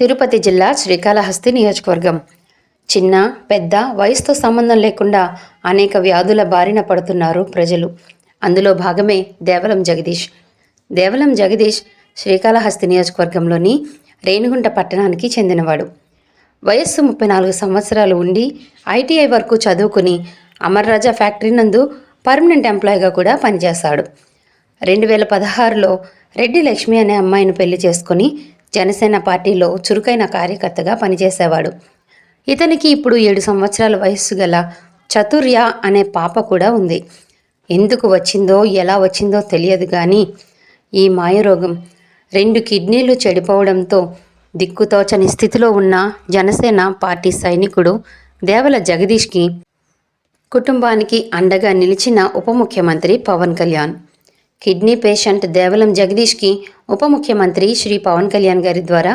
తిరుపతి జిల్లా శ్రీకాళహస్తి నియోజకవర్గం. చిన్న పెద్ద వయసుతో సంబంధం లేకుండా అనేక వ్యాధుల బారిన పడుతున్నారు ప్రజలు. అందులో భాగమే దేవలం జగదీష్. దేవలం జగదీష్ శ్రీకాళహస్తి నియోజకవర్గంలోని రేణిగుంట పట్టణానికి చెందినవాడు. వయస్సు ముప్పై నాలుగు సంవత్సరాలు ఉండి ఐటీఐ వరకు చదువుకుని అమర్ రాజా ఫ్యాక్టరీ నందు పర్మనెంట్ ఎంప్లాయీగా కూడా పనిచేశాడు. రెండు వేల పదహారులో రెడ్డి లక్ష్మి అనే అమ్మాయిని పెళ్ళి చేసుకుని జనసేన పార్టీలో చురుకైన కార్యకర్తగా పనిచేసేవాడు. ఇతనికి ఇప్పుడు ఏడు సంవత్సరాల వయస్సు గల చతుర్య అనే పాప కూడా ఉంది. ఎందుకు వచ్చిందో ఎలా వచ్చిందో తెలియదు కానీ ఈ మాయరోగం రెండు కిడ్నీలు చెడిపోవడంతో దిక్కుతోచని స్థితిలో ఉన్న జనసేన పార్టీ సైనికుడు దేవల జగదీష్కి కుటుంబానికి అండగా నిలిచిన ఉప ముఖ్యమంత్రి పవన్ కళ్యాణ్. కిడ్నీ పేషెంట్ దేవలం జగదీష్కి ఉప ముఖ్యమంత్రి శ్రీ పవన్ కళ్యాణ్ గారి ద్వారా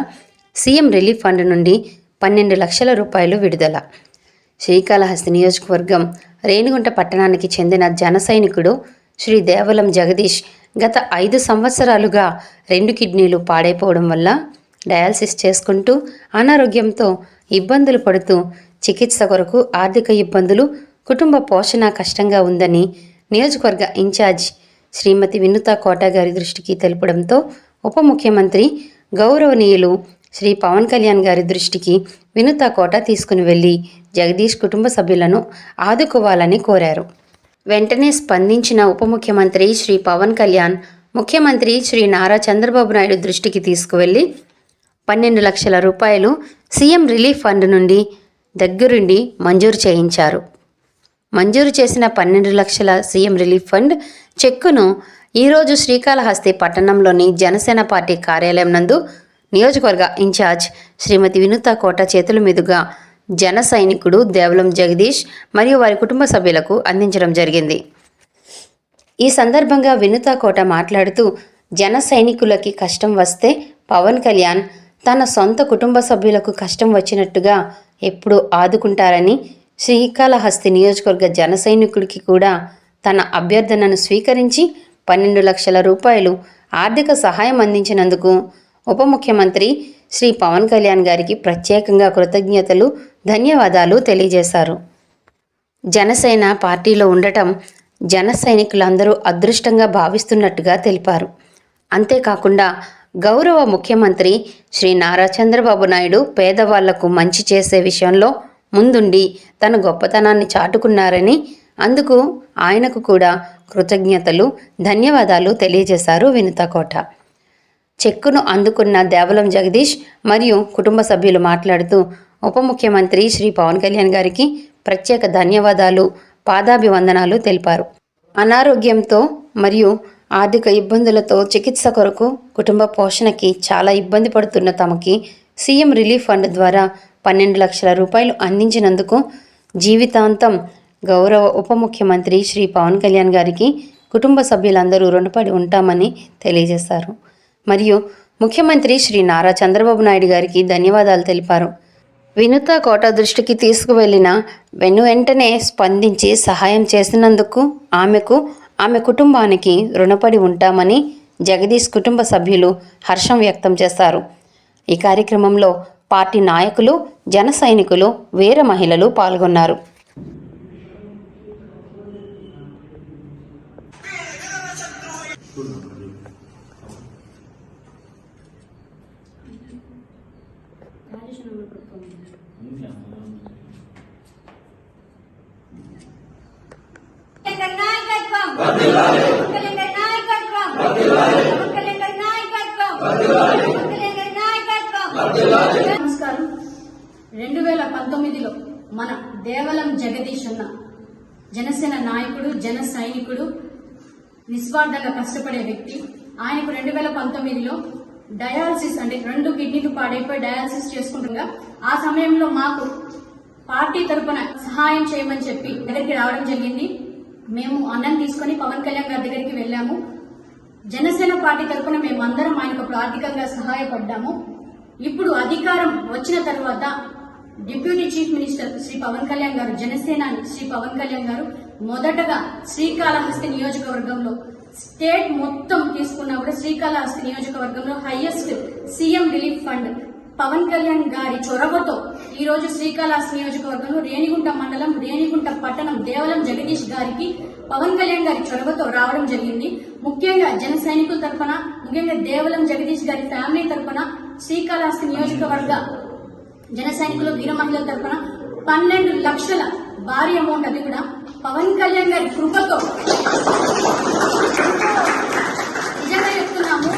సీఎం రిలీఫ్ ఫండ్ నుండి పన్నెండు లక్షల రూపాయలు విడుదల. శ్రీకాళహస్తి నియోజకవర్గం రేణిగుంట పట్టణానికి చెందిన జన సైనికుడు శ్రీ దేవలం జగదీష్ గత ఐదు సంవత్సరాలుగా రెండు కిడ్నీలు పాడైపోవడం వల్ల డయాలసిస్ చేసుకుంటూ అనారోగ్యంతో ఇబ్బందులు పడుతూ చికిత్స కొరకు ఆర్థిక ఇబ్బందులు కుటుంబ పోషణ కష్టంగా ఉందని నియోజకవర్గ ఇన్ఛార్జ్ శ్రీమతి వినుత కోట గారి దృష్టికి తెలపడంతో ఉప ముఖ్యమంత్రి గౌరవనీయులు శ్రీ పవన్ కళ్యాణ్ గారి దృష్టికి వినుత కోట తీసుకుని వెళ్ళి జగదీష్ కుటుంబ సభ్యులను ఆదుకోవాలని కోరారు. వెంటనే స్పందించిన ఉప ముఖ్యమంత్రి శ్రీ పవన్ కళ్యాణ్ ముఖ్యమంత్రి శ్రీ నారా చంద్రబాబు నాయుడు దృష్టికి తీసుకువెళ్ళి పన్నెండు లక్షల రూపాయలు సీఎం రిలీఫ్ ఫండ్ నుండి దగ్గరుండి మంజూరు చేయించారు. మంజూరు చేసిన పన్నెండు లక్షల సీఎం రిలీఫ్ ఫండ్ చెక్కును ఈరోజు శ్రీకాళహస్తి పట్టణంలోని జనసేన పార్టీ కార్యాలయం నందు నియోజకవర్గ ఇన్ఛార్జ్ శ్రీమతి వినుత కోట చేతుల మీదుగా జన సైనికుడు దేవలం జగదీష్ మరియు వారి కుటుంబ సభ్యులకు అందించడం జరిగింది. ఈ సందర్భంగా వినుత కోట మాట్లాడుతూ జన సైనికులకి కష్టం వస్తే పవన్ కళ్యాణ్ తన సొంత కుటుంబ సభ్యులకు కష్టం వచ్చినట్టుగా ఎప్పుడూ ఆదుకుంటారని శ్రీకాళహస్తి నియోజకవర్గ జన సైనికుడికి కూడా తన అభ్యర్థనను స్వీకరించి పన్నెండు లక్షల రూపాయలు ఆర్థిక సహాయం అందించినందుకు ఉప ముఖ్యమంత్రి శ్రీ పవన్ కళ్యాణ్ గారికి ప్రత్యేకంగా కృతజ్ఞతలు ధన్యవాదాలు తెలియజేశారు. జనసేన పార్టీలో ఉండటం జన సైనికులందరూ అదృష్టంగా భావిస్తున్నట్టుగా తెలిపారు. అంతేకాకుండా గౌరవ ముఖ్యమంత్రి శ్రీ నారా చంద్రబాబు నాయుడు పేదవాళ్ళకు మంచి చేసే విషయంలో ముందుండి తన గొప్పతనాన్ని చాటుకున్నారని అందుకు ఆయనకు కూడా కృతజ్ఞతలు ధన్యవాదాలు తెలియజేశారు వినుతకోట చెక్కును అందుకున్న దేవలం జగదీష్ మరియు కుటుంబ సభ్యులు మాట్లాడుతూ ఉప ముఖ్యమంత్రి శ్రీ పవన్ కళ్యాణ్ గారికి ప్రత్యేక ధన్యవాదాలు పాదాభివందనాలు తెలిపారు. అనారోగ్యంతో మరియు ఆర్థిక ఇబ్బందులతో చికిత్స కొరకు కుటుంబ పోషణకి చాలా ఇబ్బంది పడుతున్న తమకి సీఎం రిలీఫ్ ఫండ్ ద్వారా పన్నెండు లక్షల రూపాయలు అందించినందుకు జీవితాంతం గౌరవ ఉప ముఖ్యమంత్రి శ్రీ పవన్ కళ్యాణ్ గారికి కుటుంబ సభ్యులందరూ రుణపడి ఉంటామని తెలియజేశారు. మరియు ముఖ్యమంత్రి శ్రీ నారా చంద్రబాబు నాయుడు గారికి ధన్యవాదాలు తెలిపారు. వినుత కోట దృష్టికి తీసుకువెళ్ళిన వెను వెంటనే స్పందించి సహాయం చేసినందుకు ఆమెకు ఆమె కుటుంబానికి రుణపడి ఉంటామని జగదీష్ కుటుంబ సభ్యులు హర్షం వ్యక్తం చేశారు. ఈ కార్యక్రమంలో పార్టీ నాయకులు జన సైనికులు వీర మహిళలు పాల్గొన్నారు. కళ్యాణ నాయకత్వం కళ్యాణ నాయకత్వం కళ్యాణ నాయకత్వం కళ్యాణ నాయకత్వం నమస్కారం రెండు వేల పంతొమ్మిదిలో మన దేవలం జగదీష్ అన్న జనసేన నాయకుడు జన సైనికుడు నిస్వార్థంగా కష్టపడే వ్యక్తి. ఆయనకు రెండు వేల పంతొమ్మిదిలో డయాలసిస్ అంటే రెండు కిడ్నీలు పాడైపోయి డయాలసిస్ చేసుకుంటుండగా ఆ సమయంలో మాకు పార్టీ తరపున సహాయం చేయమని చెప్పి దగ్గరికి రావడం జరిగింది. మేము అన్నం తీసుకొని పవన్ కళ్యాణ్ గారి దగ్గరికి వెళ్ళాము. జనసేన పార్టీ తరపున మేము అందరం ఆయనకు ఆర్థికంగా సహాయపడ్డాము. ఇప్పుడు అధికారం వచ్చిన తర్వాత deputy chief minister Shri Pawan Kalyan garu Janasena Shri Pawan Kalyan గారు మొదటగా శ్రీకాళహస్తి నియోజకవర్గంలో స్టేట్ మొత్తం తీసుకున్నా కూడా శ్రీకాళహస్తి నియోజకవర్గంలో highest CM relief fund Pawan Kalyan గారి చొరవతో ఈ రోజు శ్రీకాళహస్తి నియోజకవర్గంలో రేణిగుంట మండలం రేణిగుంట పట్టణం దేవలం జగదీష్ గారికి పవన్ కళ్యాణ్ గారి చొరవతో రావడం జరిగింది. ముఖ్యంగా జన సైనికుల తరఫున ముఖ్యంగా దేవలం జగదీష్ గారి ఫ్యామిలీ తరఫున శ్రీకాళహస్తి నియోజకవర్గ జన సైనికులు వీర మహిళల తరఫున పన్నెండు లక్షల భారీ అమౌంట్ అది కూడా పవన్ కళ్యాణ్ గారి కృపతో. నిజంగా చెప్తున్నాము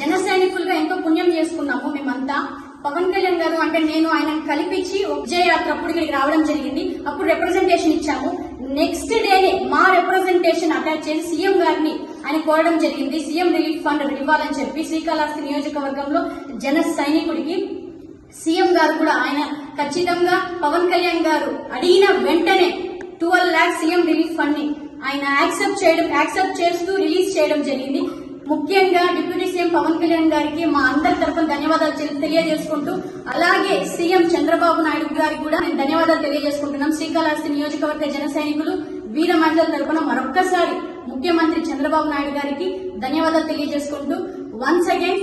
జన సైనికులుగా ఎంతో పుణ్యం చేసుకున్నాము మేమంతా. పవన్ కళ్యాణ్ గారు అంటే నేను ఆయనను కల్పించి విజయయాత్ర అప్పుడు ఇక్కడికి రావడం జరిగింది. అప్పుడు రిప్రజెంటేషన్ ఇచ్చాము. నెక్స్ట్ డేనే మా రిప్రజెంటేషన్ అటాచ్ చేసి సీఎం గారిని ఆయన కోరడం జరిగింది. సీఎం రిలీఫ్ ఫండ్ ఇవ్వాలని చెప్పి శ్రీకాళహస్తి నియోజకవర్గంలో జన సైనికుడికి సీఎం గారు కూడా ఆయన ఖచ్చితంగా పవన్ కళ్యాణ్ గారు అడిగిన వెంటనే ట్వెల్వ్ లాక్స్ సీఎం రిలీఫ్ ఫండ్ని ఆయన యాక్సెప్ట్ చేయడం యాక్సెప్ట్ చేస్తూ రిలీజ్ చేయడం జరిగింది. ముఖ్యంగా డిప్యూటీ సీఎం పవన్ కళ్యాణ్ గారికి మా అందరి తరఫున ధన్యవాదాలు తెలియజేసుకుంటూ అలాగే సీఎం చంద్రబాబు నాయుడు గారికి కూడా నేను ధన్యవాదాలు తెలియజేసుకుంటున్నాం. శ్రీకాళహస్తి నియోజకవర్గ జన సైనికులు వీర మహిళల తరఫున మరొక్కసారి ముఖ్యమంత్రి చంద్రబాబు నాయుడు గారికి ధన్యవాదాలు తెలియజేసుకుంటూ once again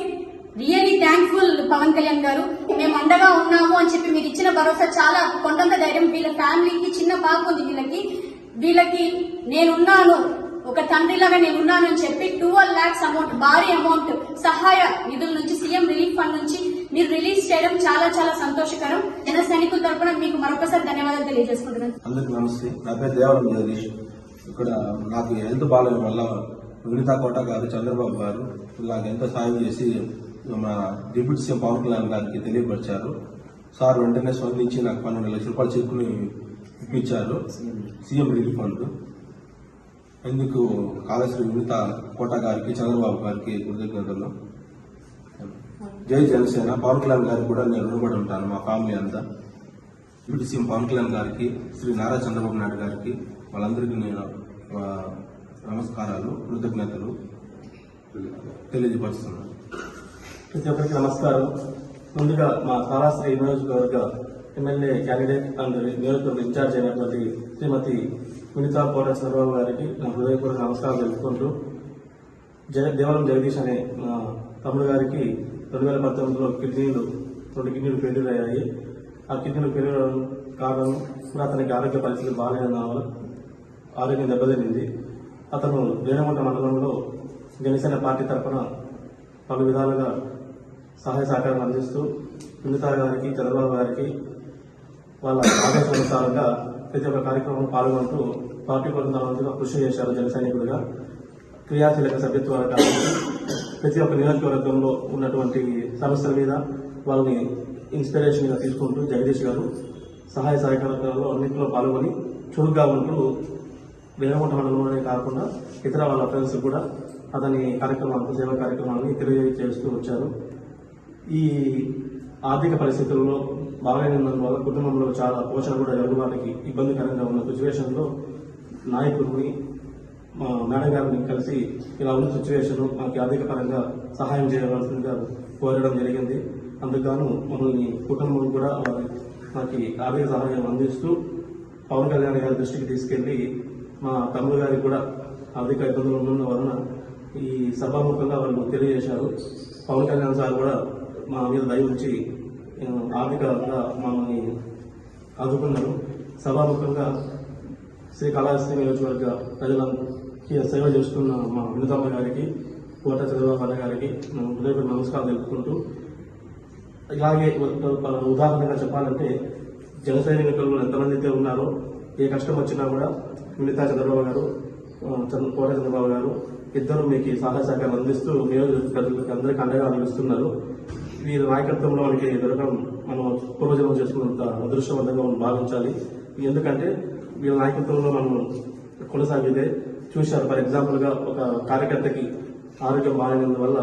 really thankful Pawan Kalyan garu. మేము అండగా ఉన్నాము అని చెప్పి మీరు ఇచ్చిన భరోసా చాలా కొండంత ధైర్యం. వీళ్ళ ఫ్యామిలీకి చిన్న పాప ఉంది వీళ్ళకి. వీళ్ళకి నేనున్నాను. ఒక తండ్రిలాగా నేనున్నాను అని చెప్పి ట్వెల్వ్ లాక్స్ అమౌంట్ భారీ అమౌంట్ సహాయ నిధుల నుంచి సీఎం రిలీఫ్ ఫండ్ నుంచి మీరు రిలీజ్ చేయడం చాలా చాలా సంతోషకరం. జన సైనికుల తరఫున మీకు మరొకసారి ధన్యవాదాలు తెలియజేసుకుంటున్నాను. అందరికి నమస్తే. నా పేరు దేవరం జగదీష్. ఇక్కడ నాకు హెల్త్ బాగాలేదు వల్ల వినితా కోట గారు చంద్రబాబు గారు నాకు ఎంతో సాయం చేసి మన డిప్యూటీ సీఎం పవన్ కళ్యాణ్ గారికి తెలియపరిచారు. సార్ వెంటనే స్పందించి నాకు పన్నెండు లక్షల రూపాయలు చెక్కుని ఇప్పించారు. CM relief fund. ఎందుకు కాళేశ్వరి వినిత కోట గారికి చంద్రబాబు గారికి కృతజ్ఞతలు జై జనసేన. పవన్ కళ్యాణ్ గారికి కూడా నేను రుణపడి ఉంటాను మా ఫ్యామిలీ అంతా. డిప్యూటీ సీఎం పవన్ కళ్యాణ్ గారికి శ్రీ నారా చంద్రబాబు నాయుడు గారికి వాళ్ళందరికీ నేను నమస్కారాలు కృతజ్ఞతలు తెలియజేపరుస్తున్నాను ప్రతి ఒక్కరికి నమస్కారం. ముందుగా మా కాళాశ్రీ నియోజకవర్గ ఎమ్మెల్యే క్యాండిడేట్ అండ్ నియోజకవర్గ ఇన్ఛార్జ్ అయినటువంటి శ్రీమతి వినితా కోట చంద్రబాబు గారికి నా హృదయపూర్వక నమస్కారం తెలుపుకుంటూ జయ దేవరం జగదీష్ అనే మా తమ్ముడు గారికి రెండు వేల పంతొమ్మిదిలో కిడ్నీలు రెండు కిడ్నీలు ఫెయిల్యూర్ అయ్యాయి. ఆ కిడ్నీలు ఫెయిల్యూర్ కారణం కూడా అతనికి ఆరోగ్య పరిస్థితులు బాగాలేదన్న వల్ల ఆరోగ్యం దెబ్బతింది అతను రేణగుంట మండలంలో జనసేన పార్టీ తరఫున పలు విధాలుగా సహాయ సహకారం అందిస్తూ సునీత గారికి చంద్రబాబు గారికి వాళ్ళ ఆదేశానుసారంగా ప్రతి ఒక్క కార్యక్రమంలో పాల్గొంటూ పార్టీ కొంతమందిగా కృషి చేశారు జన సైనికుడిగా క్రియాశీలక సభ్యత్వాలు కాబట్టి ప్రతి ఒక్క నియోజకవర్గంలో ఉన్నటువంటి సమస్యల మీద వాళ్ళని ఇన్స్పిరేషన్గా తీసుకుంటూ జగదీష్ గారు సహాయ సహకారాల్లో అన్నింటిలో పాల్గొని చురుగ్గా ఉంటూ వేరముంట మండలంలోనే కాకుండా ఇతర వాళ్ళ ఫ్రెండ్స్ కూడా అతని కార్యక్రమాలకు సేవా కార్యక్రమాలని తెలియజేస్తూ వచ్చారు. ఈ ఆర్థిక పరిస్థితుల్లో బాగాలేనందువల్ల కుటుంబంలో చాలా పోషణ కూడా ఎవరి వాళ్ళకి ఇబ్బందికరంగా ఉన్న సిచ్యువేషన్లో నాయకుడిని మా మేడం గారిని కలిసి ఇలా ఉన్న సిచ్యువేషన్ మాకు ఆర్థిక పరంగా సహాయం చేయవలసిందిగా కోరడం జరిగింది. అందుకు మమ్మల్ని కుటుంబం కూడా వారి మాకు ఆర్థిక సహాయం అందిస్తూ పవన్ కళ్యాణ్ గారి దృష్టికి తీసుకెళ్ళి మా తమ్ముడు గారికి కూడా ఆర్థిక ఇబ్బందులు ఉన్న వలన ఈ సభాముఖంగా వాళ్ళు తెలియజేశారు. పవన్ కళ్యాణ్ సార్ కూడా మా మీద దయ ఉంచి ఆర్థికంగా మమ్మల్ని ఆదుకున్నారు. సభాముఖంగా శ్రీకాళహస్తి నియోజకవర్గ ప్రజలకి సేవ చేస్తున్న మా వినుతమ్మ గారికి కోట చంద్రబాబు గారికి మేము హృదయపూర్వక నమస్కారం తెలుపుకుంటూ ఇలాగే ఉదాహరణగా చెప్పాలంటే జన ఎన్నికల్లో ఎంతమంది అయితే ఉన్నారో ఏ కష్టం వచ్చినా కూడా మిగతా చంద్రబాబు గారు చంద్ర కోట చంద్రబాబు గారు ఇద్దరు మీకు సహాయ సహకారం అందిస్తూ నియోజక అందరికీ అండగా అందిస్తున్నారు వీరి నాయకత్వంలో మనకి దొరకడం మనం పూర్వజన్మ చేసుకున్నంత అదృష్టవంతంగా మనం భావించాలి. ఎందుకంటే వీళ్ళ నాయకత్వంలో మనం కొనసాగితే చూశారు. ఫర్ ఎగ్జాంపుల్గా ఒక కార్యకర్తకి ఆరోగ్యం బాగాలేనందువల్ల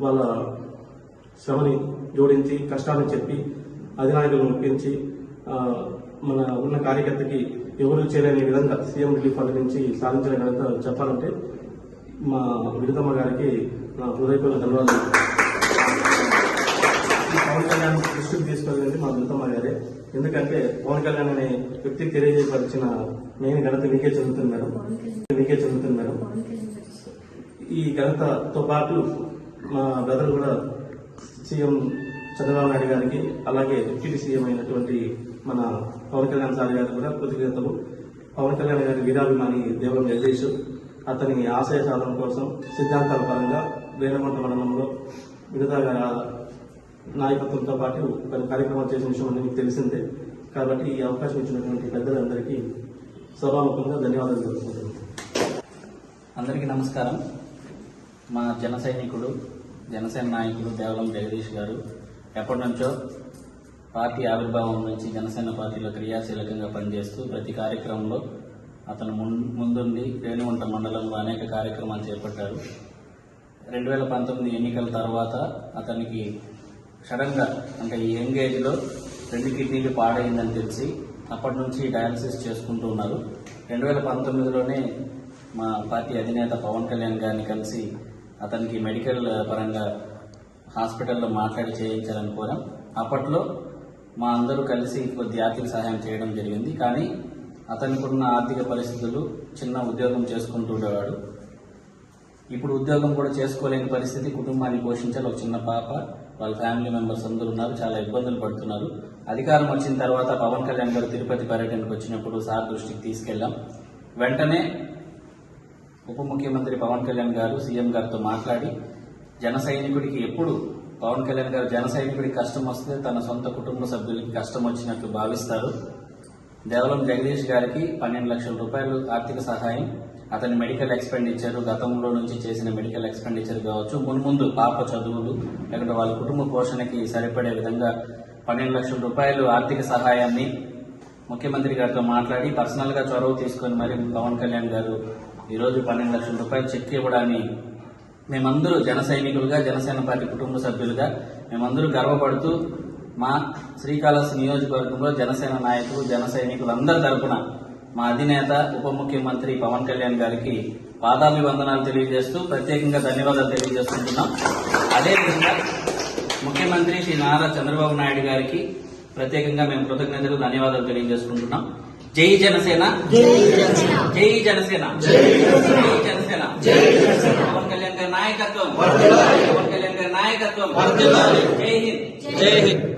వాళ్ళ శ్రమని జోడించి కష్టాన్ని చెప్పి అధినాయకులను ఒప్పించి మన ఉన్న కార్యకర్తకి ఎవరు చేయలేని విధంగా సీఎం రిలీఫ్ ఫండ్ నుంచి సాధించిన ఘనత చెప్పాలంటే మా విడుదమ్మ గారికి నా హృదయపూర్వక ధన్యవాదాలు. పవన్ కళ్యాణ్ దృష్టికి తీసుకెళ్ళింది మా విడుదమ్మ గారే. ఎందుకంటే పవన్ కళ్యాణ్ అనే వ్యక్తికి తెలియజేయపరిచిన మెయిన్ ఘనత మీకే చెందుతుంది మేడం. మీకే చెందుతుంది మేడం. ఈ ఘనతతో పాటు మా బ్రదర్ కూడా సీఎం చంద్రబాబు నాయుడు గారికి అలాగే డిప్యూటీ సీఎం అయినటువంటి మన పవన్ కళ్యాణ్ సార్ గారు కూడా కృతజ్ఞతలు. పవన్ కళ్యాణ్ గారి వీరాభిమాని దేవరం జగదీష్ అతని ఆశయ సాధన కోసం సిద్ధాంతాల పరంగా వేరమంట మండలంలో మిగతా నాయకత్వంతో పాటు కొన్ని కార్యక్రమాలు చేసిన విషయం అనేది మీకు తెలిసిందే. కాబట్టి ఈ అవకాశం ఇచ్చినటువంటి పెద్దలందరికీ సభాముఖంగా ధన్యవాదాలు తెలుపుకుంటున్నాను. అందరికీ నమస్కారం. మా జన సైనికుడు జనసేన నాయకుడు దేవలం జగదీష్ గారు ఎప్పటి నుంచో పార్టీ ఆవిర్భావం నుంచి జనసేన పార్టీలో క్రియాశీలకంగా పనిచేస్తూ ప్రతి కార్యక్రమంలో అతను ముం- ముందుండి రేణుగుంట మండలంలో అనేక కార్యక్రమాలు చేపట్టారు రెండు వేల పంతొమ్మిది ఎన్నికల తర్వాత అతనికి సడన్గా అంటే ఈ యంగ్ ఏజ్లో రెండు కిడ్నీలు పాడైందని తెలిసి అప్పటి నుంచి డయాలసిస్ చేసుకుంటూ ఉన్నారు. రెండు వేల పంతొమ్మిదిలోనే మా పార్టీ అధినేత పవన్ కళ్యాణ్ గారిని కలిసి అతనికి మెడికల్ పరంగా హాస్పిటల్లో మాట్లాడి చేయించాలని కోరాం. అప్పట్లో మా అందరూ కలిసి కొద్ది ఆర్థిక సహాయం చేయడం జరిగింది. కానీ అతనికి ఉన్న ఆర్థిక పరిస్థితులు చిన్న ఉద్యోగం చేసుకుంటూ ఉండేవాడు. ఇప్పుడు ఉద్యోగం కూడా చేసుకోలేని పరిస్థితి కుటుంబాన్ని పోషించాలి. ఒక చిన్న పాప వాళ్ళ ఫ్యామిలీ మెంబర్స్ అందరూ ఉన్నారు. చాలా ఇబ్బందులు పడుతున్నారు. అధికారం వచ్చిన తర్వాత పవన్ కళ్యాణ్ గారు తిరుపతి పర్యటనకు వచ్చినప్పుడు సార్ దృష్టికి తీసుకెళ్ళాం వెంటనే ఉప ముఖ్యమంత్రి పవన్ కళ్యాణ్ గారు సీఎం గారితో మాట్లాడి జన సైనికుడికి ఎప్పుడు పవన్ కళ్యాణ్ గారు జన సైనికుడికి కష్టం వస్తే తన సొంత కుటుంబ సభ్యులకి కష్టం వచ్చినట్లు భావిస్తారు. దేవలం జగదీష్ గారికి పన్నెండు లక్షల రూపాయలు ఆర్థిక సహాయం. అతని మెడికల్ ఎక్స్పెండిచర్. గతంలో నుంచి చేసిన మెడికల్ ఎక్స్పెండిచర్ కావచ్చు. మున్ముందు పాప చదువులు లేకుంటే వాళ్ళ కుటుంబ పోషణకి సరిపడే విధంగా పన్నెండు లక్షల రూపాయలు ఆర్థిక సహాయాన్ని ముఖ్యమంత్రి గారితో మాట్లాడి పర్సనల్గా చొరవ తీసుకొని మరి పవన్ కళ్యాణ్ గారు ఈరోజు పన్నెండు లక్షల రూపాయలు చెక్ ఇవ్వడాన్ని మేమందరూ జన సైనికులుగా జనసేన పార్టీ కుటుంబ సభ్యులుగా మేమందరూ గర్వపడుతూ మా శ్రీకాళహస్తి నియోజకవర్గంలో జనసేన నాయకులు జన సైనికులు అందరి తరపున మా అధినేత ఉప ముఖ్యమంత్రి పవన్ కళ్యాణ్ గారికి పాదాభివందనాలు తెలియజేస్తూ ప్రత్యేకంగా ధన్యవాదాలు తెలియజేస్తుంటున్నాం అదేవిధంగా ముఖ్యమంత్రి శ్రీ నారా చంద్రబాబు నాయుడు గారికి ప్రత్యేకంగా మేము కృతజ్ఞతలు ధన్యవాదాలు తెలియజేసుకుంటున్నాం. జై జనసేన జై జనసేన జై జనసేన పవన్ కళ్యాణ్ గారి నాయకత్వం పవన్ కళ్యాణ్ గారి నాయకత్వం జై హింద్ జై హింద్